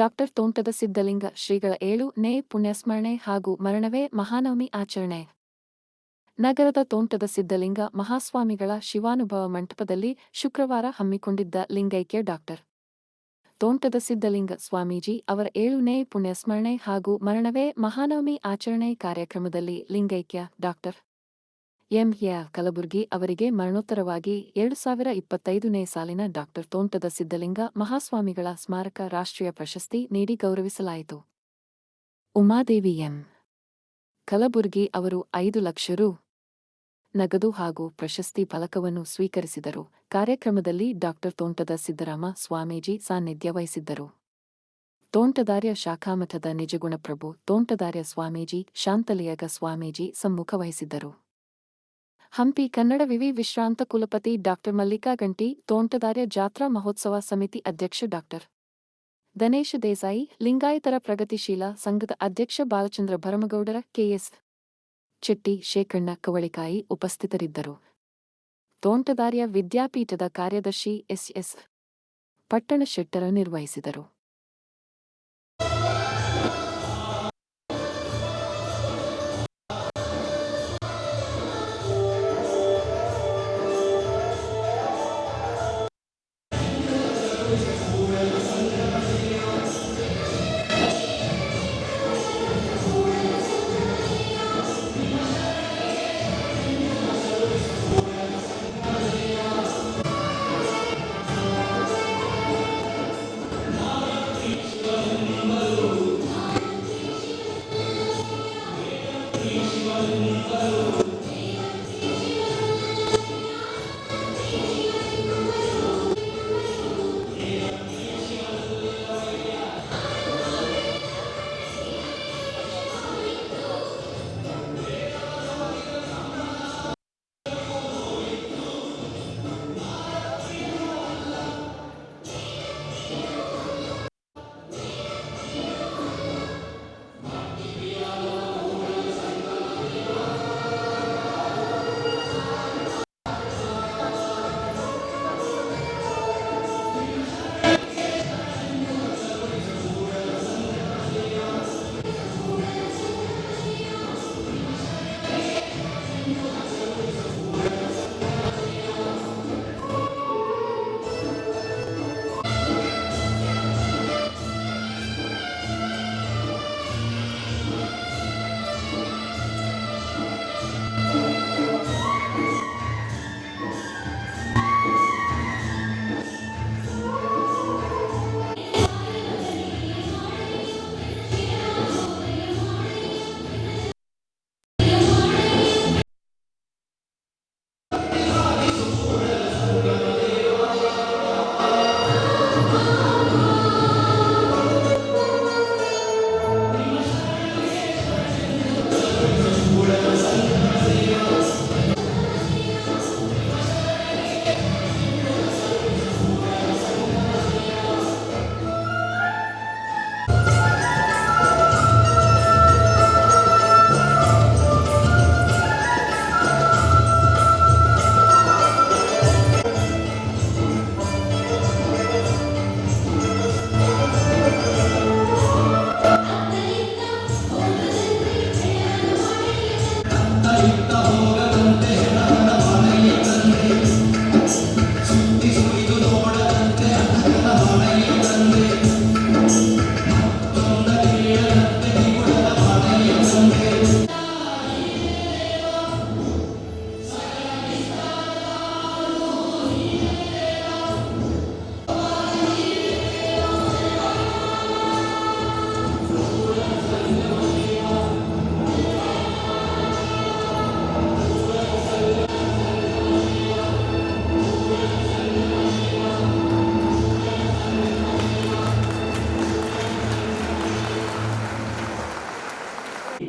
Doctor ತೋಂಟದ ಸಿದ್ಧಲಿಂಗ ಶ್ರೀಗಳ ಏಳು, ನೇ, ಪುಣ್ಯಸ್ಮರಣೆ ಹಾಗೂ ಮರಣವೇ ಮಹಾನವಮಿ ಆಚರಣೆ. ನಗರದ ತೋಂಟದ ಸಿದ್ಧಲಿಂಗ ಮಹಾಸ್ವಾಮಿಗಳ ಶಿವಾನುಭವ ಮಂಟಪದಲ್ಲಿ ಶುಕ್ರವಾರ ಹಮ್ಮಿಕೊಂಡಿದ್ದ ಲಿಂಗೈಕ್ಯ ಡಾಕ್ಟರ್. ತೋಂಟದ ಸಿದ್ಧಲಿಂಗ ಸ್ವಾಮೀಜಿ ಅವರ ಏಳನೇ ಪುಣ್ಯಸ್ಮರಣೆ ಹಾಗೂ ಮರಣವೇ ಮಹಾನವಮಿ ಆಚರಣೆ ಕಾರ್ಯಕ್ರಮದಲ್ಲಿ ಲಿಂಗೈಕ್ಯ ಡಾಕ್ಟರ್. ಎಂಎ ಕಲಬುರ್ಗಿ ಅವರಿಗೆ ಮರಣೋತ್ತರವಾಗಿ ಎರಡು ಸಾವಿರ ಇಪ್ಪತ್ತೈದನೇ ಸಾಲಿನ ಡಾಕ್ಟರ್ ತೋಂಟದ ಸಿದ್ದಲಿಂಗ ಮಹಾಸ್ವಾಮಿಗಳ ಸ್ಮಾರಕ ರಾಷ್ಟ್ರೀಯ ಪ್ರಶಸ್ತಿ ನೀಡಿ ಗೌರವಿಸಲಾಯಿತು. ಉಮಾದೇವಿ ಎಂ. ಕಲಬುರ್ಗಿ ಅವರು ಐದು ಲಕ್ಷ ರು. ನಗದು ಹಾಗೂ ಪ್ರಶಸ್ತಿ ಫಲಕವನ್ನು ಸ್ವೀಕರಿಸಿದರು. ಕಾರ್ಯಕ್ರಮದಲ್ಲಿ ಡಾಕ್ಟರ್ ತೋಂಟದ ಸಿದ್ದರಾಮ ಸ್ವಾಮೀಜಿ ಸಾನ್ನಿಧ್ಯ ವಹಿಸಿದ್ದರು. ತೋಂಟದಾರ್ಯ ಶಾಖಾಮಠದ ನಿಜಗುಣಪ್ರಭು ತೋಂಟದಾರ್ಯ ಸ್ವಾಮೀಜಿ, ಶಾಂತಲಿಯಗ ಸ್ವಾಮೀಜಿ ಸಮ್ಮುಖ ವಹಿಸಿದ್ದರು. ಹಂಪಿ ಕನ್ನಡ ವಿವಿ ವಿಶ್ರಾಂತ ಕುಲಪತಿ ಡಾಕ್ಟರ್ ಮಲ್ಲಿಕಾ ಗಂಟಿ, ತೋಂಟದಾರ್ಯ ಜಾತ್ರಾ ಮಹೋತ್ಸವ ಸಮಿತಿ ಅಧ್ಯಕ್ಷ ಡಾಕ್ಟರ್ ದನೇಶ ದೇಸಾಯಿ, ಲಿಂಗಾಯತರ ಪ್ರಗತಿಶೀಲ ಸಂಘದ ಅಧ್ಯಕ್ಷ ಬಾಲಚಂದ್ರ ಭರಮಗೌಡರ, ಕೆಎಸ್ ಚೆಟ್ಟಿ ಶೇಖಣ್ಣ ಕವಳಿಕಾಯಿ ಉಪಸ್ಥಿತರಿದ್ದರು. ತೋಂಟದಾರ್ಯ ವಿದ್ಯಾಪೀಠದ ಕಾರ್ಯದರ್ಶಿ ಎಸ್ಎಸ್ ಪಟ್ಟಣ ಶೆಟ್ಟರ ನಿರ್ವಹಿಸಿದರು.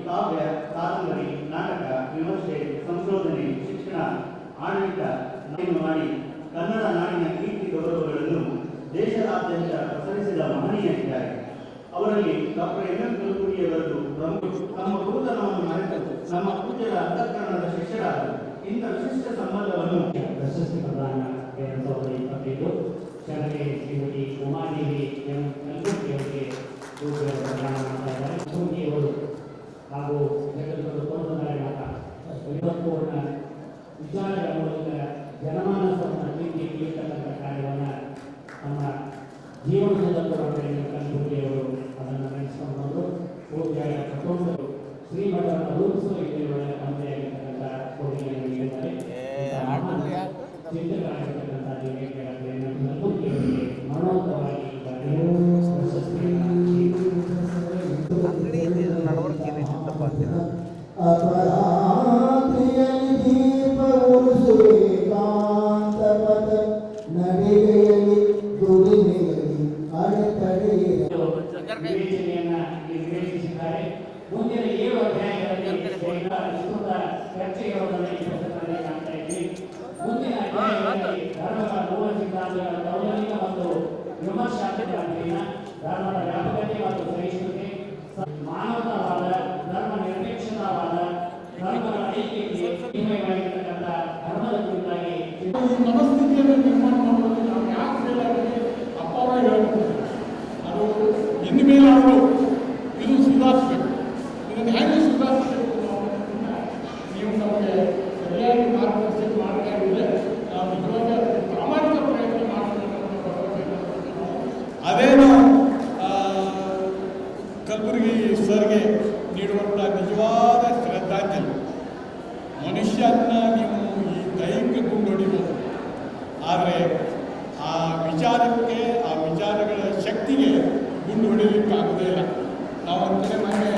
ಕಾವ್ಯ, ಕಾದಂಬರಿ, ನಾಟಕ, ವಿಮರ್ಶೆ, ಸಂಶೋಧನೆ, ಶಿಕ್ಷಣ, ಆಡಳಿತ ಮಾಡಿ ಕನ್ನಡ ನಾಡಿನ ಕೀರ್ತಿ ಗೌರವಗಳನ್ನು ದೇಶದಾದ್ಯಂತ ಪ್ರಸರಿಸಿದ ಮಹನೀಯರಿದ್ದಾರೆ ಅವರಲ್ಲಿ ಡಾಕ್ಟರ್ ಎಂ ಎಂ ಕುಲಕುಟಿಯವರದ್ದು ನಮ್ಮ ಗುರುತನವನ್ನು ಮರೆತು ನಮ್ಮ ಪೂಜ್ಯರ ಅಂತಃಕರಣದ ಶಿಷ್ಯರಾದರು ಇಂಥ ವಿಶಿಷ್ಟ ಸಂಬಂಧವನ್ನು ಪ್ರಶಸ್ತಿ ಪ್ರದಾನ ಎರಡು ಸಾವಿರದ ಇಪ್ಪತ್ತೈದು ಶಾಲೆ ಶ್ರೀಮತಿ ಉಮಾದೇವಿ ಎಂ. ಪ್ರದಾನ ಹಾಗೂ ಕೊಂಡುದಾರಿಗಳಾದ ವೈಭವಪೂರ್ಣ ವಿಚಾರಗಳ ಮೂಲಕ ಜನಮಾನಸವನ್ನು ನೀತಿ ನೀಡತಕ್ಕಂಥ ಕಾರ್ಯವನ್ನು ನಮ್ಮ ಜೀವನದಲ್ಲಿ ಎಲ್ಲ ವಿಸ್ತೃತ ಚರ್ಚೆಗಳನ್ನು ನಡೆಯುತ್ತಿದ್ದಾರೆ ಮುಂದಿನ ಧರ್ಮದ ಮೂಲ ಮತ್ತು ವಿಮರ್ಶಾತ್ಮಕ ಅಧ್ಯಯನ ಧರ್ಮದ ವ್ಯಾಪಕತೆ ಮತ್ತು ಸಹಿಷ್ಣುತೆ ಮಾನವತಾವಾದ ಧರ್ಮ ನಿರ್ದೇಶನವಾದ ಧರ್ಮದ ಐಕ್ಯತೆ ಹಿನ್ನೆಲೆಯಾಗಿರ್ತಕ್ಕಂಥ ಮನುಷ್ಯನ ನೀವು ಈ ದೈಹಿಕ ಗುಂಡೊಡಿಬೋದು ಆದರೆ ಆ ವಿಚಾರಕ್ಕೆ, ಆ ವಿಚಾರಗಳ ಶಕ್ತಿಗೆ ಗುಂಡು ಹೊಡಿಲಿಕ್ಕಾಗೋದೇ ಇಲ್ಲ. ನಾವು ಒಂದೇ ಮೊನ್ನೆ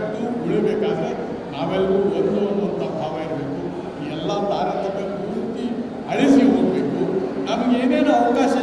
ಜಗತ್ತು ಉಳಿಬೇಕಾದ್ರೆ ನಾವೆಲ್ಲರೂ ಒಂದು ಅನ್ನುವಂಥ ಭಾವ ಇರಬೇಕು. ಎಲ್ಲ ತಾರತಮ್ಯ ಪೂರ್ತಿ ಅಳಿಸಿ ಹೋಗಬೇಕು. ನಮಗೇನೇನು ಅವಕಾಶ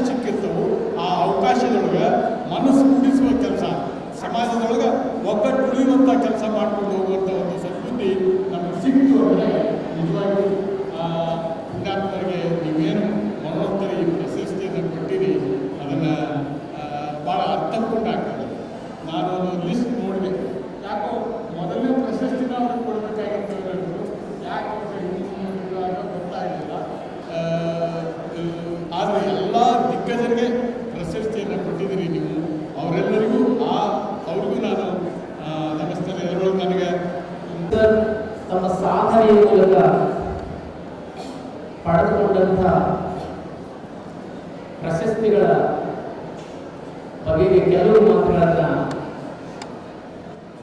ಬಗೆಗೆ ಕೆಲವು ಮಾತುಗಳನ್ನ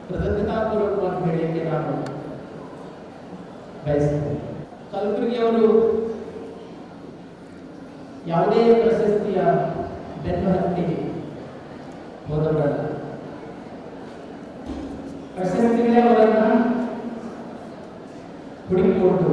ಕೃತಜ್ಞತಾಪೂರ್ವಕವಾಗಿ ಹೇಳಲಿಕ್ಕೆ ನಾನು ಬಯಸ್ತೇನೆ ಕಲಬುರಗಿಯವರು ಯಾವುದೇ ಪ್ರಶಸ್ತಿಯ ಬೆನ್ನು ಹತ್ತಿ ಹೋದವರಲ್ಲ. ಪ್ರಶಸ್ತಿಗಳೇ ಅವರನ್ನ ಹುಡುಕಿಕೊಂಡು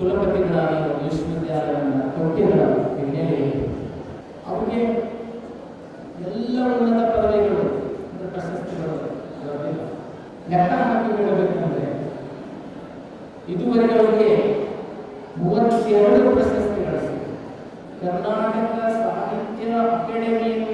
ಕುಲಪತಿಗಳಾಗಿ ವಿಶ್ವವಿದ್ಯಾಲಯವನ್ನು ಕೊಟ್ಟಿದ್ದ ಹಿನ್ನೆಲೆಯಲ್ಲಿ ಅವರಿಗೆ ಎಲ್ಲ ಉನ್ನತ ಪದವಿಗಳು ಅಂದರೆ ಪ್ರಶಸ್ತಿಗಳು ಲೆಕ್ಕ ಹಾಕಿ ಹೇಳಬೇಕಂದ್ರೆ ಇದುವರೆಗೆ ಅವರಿಗೆ ಮೂವತ್ತೆರಡು ಪ್ರಶಸ್ತಿಗಳು ಕರ್ನಾಟಕ ಸಾಹಿತ್ಯ ಅಕಾಡೆಮಿಯಿಂದ